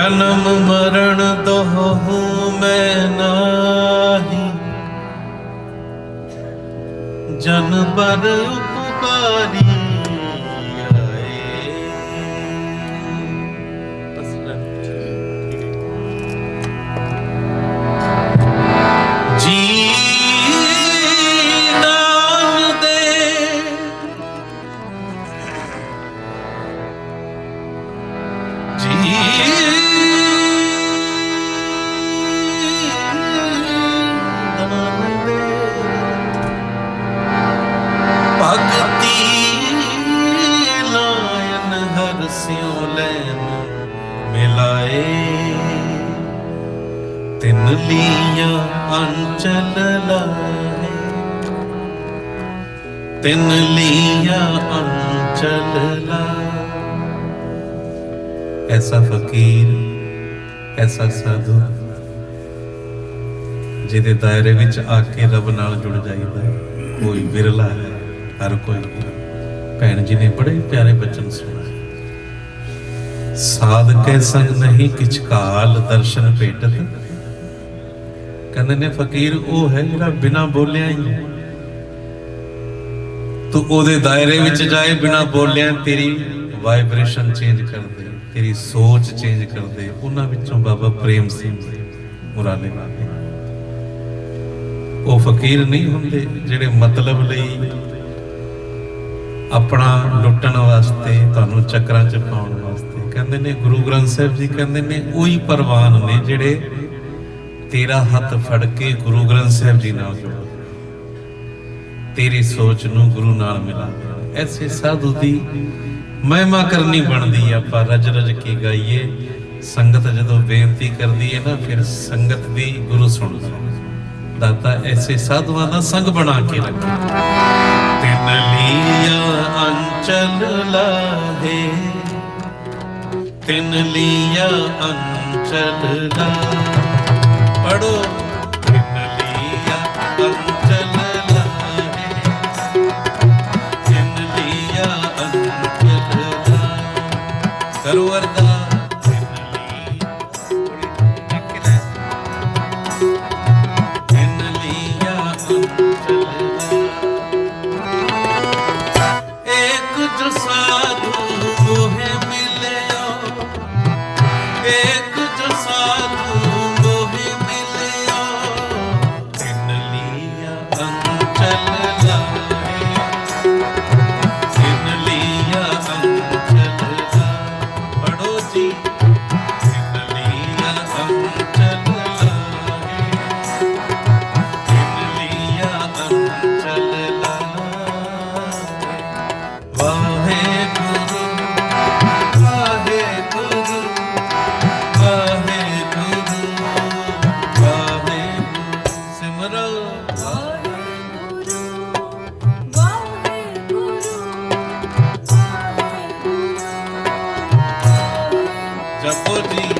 ਜਨਮ ਮਰਨ ਦੋਹੂ ਮੈਂ ਨਾਹੀ। ਜਨ ਪਰ ਉਪਕਾਰੀ ਮਿਲਾਏ। ਤਿਨ ਲੀਆਂ ਅੰਚਲ ਲਾਏ। ਤਿਨ ਲੀਆਂ ਅੰਚਲ ਲਾਏ। ਐਸਾ ਫਕੀਰ, ਐਸਾ ਸਾਧੂ, ਜਿਹਦੇ ਦਾਇਰੇ ਵਿੱਚ ਆ ਕੇ ਰੱਬ ਨਾਲ ਜੁੜ ਜਾਈਦਾ ਕੋਈ ਵਿਰਲਾ ਹੈ, ਹਰ ਕੋਈ। ਭੈਣ ਜੀ ਨੇ ਬੜੇ ਪਿਆਰੇ ਬਚਨ ਸੁਣਾਏ ਸਾਧ ਕੇ ਸੰਗ ਨਹੀਂ, ਕਿਛ ਕਾਲ ਦਰਸ਼ਨ ਭੇਟਤ। ਕਹਿੰਦੇ ਨੇ, ਫਕੀਰ, ਉਹ ਹੈ ਜਿਹੜਾ ਬਿਨਾ ਬੋਲਿਆ ਹੀ ਤੂੰ ਉਹਦੇ ਦਾਇਰੇ ਵਿੱਚ ਜਾਏ, ਬਿਨਾ ਬੋਲਿਆ ਤੇਰੀ ਵਾਈਬ੍ਰੇਸ਼ਨ ਚੇਂਜ ਕਰ ਦੇ ਤੇਰੀ ਸੋਚ ਚੇਂਜ ਕਰ ਦੇ ਉਹਨਾਂ ਵਿੱਚੋਂ ਬਾਬਾ ਪ੍ਰੇਮ ਸਿੰਘ ਮੁਰਾਲੇ ਉਹ ਫਕੀਰ ਨਹੀਂ ਹੁੰਦੇ ਜਿਹੜੇ ਮਤਲਬ ਲਈ ਆਪਣਾ ਲੁੱਟਣ ਵਾਸਤੇ, ਤੁਹਾਨੂੰ ਚੱਕਰਾਂ 'ਚ ਪਾਉਣ ਵਾਸਤੇ ਕਹਿੰਦੇ ਨੇ, ਗੁਰੂ ਗ੍ਰੰਥ ਸਾਹਿਬ ਜੀ ਕਹਿੰਦੇ ਨੇ, ਉਹੀ ਪਰਵਾਨ ਨੇ ਜਿਹੜੇ ਤੇਰਾ ਹੱਥ ਫੜ ਕੇ ਗੁਰੂ ਗ੍ਰੰਥ ਸਾਹਿਬ ਜੀ ਨਾਲ ਜੋੜ। ਤੇਰੀ ਸੋਚ ਨੂੰ ਗੁਰੂ ਨਾਲ ਮਿਲਾ। ਐਸੇ ਸਾਧੂ ਦੀ ਮਹਿਮਾ ਕਰਨੀ ਬਣਦੀ ਆ, ਆਪਾਂ ਰਜ ਰਜ ਕੇ ਗਾਈਏ। ਸੰਗਤ ਜਦੋਂ ਬੇਨਤੀ ਕਰਦੀ ਹੈ ਨਾ, ਫਿਰ ਸੰਗਤ ਦੀ ਗੁਰੂ ਸੁਣਦਾ ਦਾਤਾ ਐਸੇ ਸਾਧੂਆਂ ਦਾ ਸੰਗ ਬਣਾ ਕੇ ਰੱਖੇ। ਤਿਨ ਲੀਆ ਅੰਚਲ ਲਾਹੇ। ਤਿਨ ਲੀਆ ਅੰਚਲ ਲਾ ਪੜੋ ਤਿਨ ਲੀਆ 嗯 করি